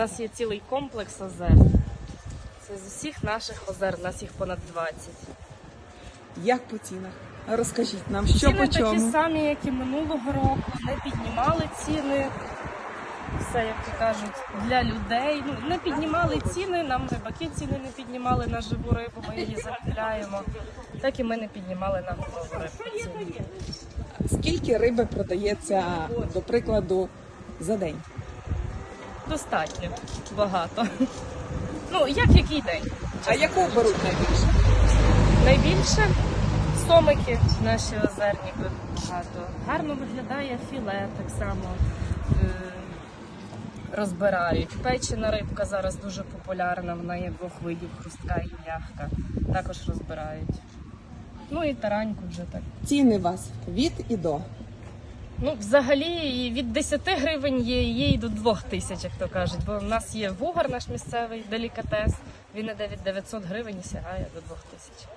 нас є цілий комплекс озер. Це з усіх наших озер, у нас їх понад 20. Як по цінах? Розкажіть нам, що ціни по такі самі, як і минулого року, не піднімали ціни. Все, як то кажуть, для людей. Ну, не піднімали ціни, нам рибаки ціни не піднімали на живу рибу, ми її закупляємо. Так і ми не піднімали на готову рибу ціни. Скільки риби продається, до прикладу, за день? Достатньо багато. Ну, як який день. А яку беруть найбільше? Найбільше сомики наші озерні багато. Гарно виглядає філе, так само е, розбирають. Печена рибка зараз дуже популярна, вона є двох видів хрустка і м'яка. Також розбирають. Ну і тараньку вже так. Ціни вас від і до. Ну, взагалі від 10 гривень є, є і до 2 тисяч, як то кажуть. Бо в нас є вугор наш місцевий делікатес. Він іде від 900 гривень і сягає до 2 тисяч.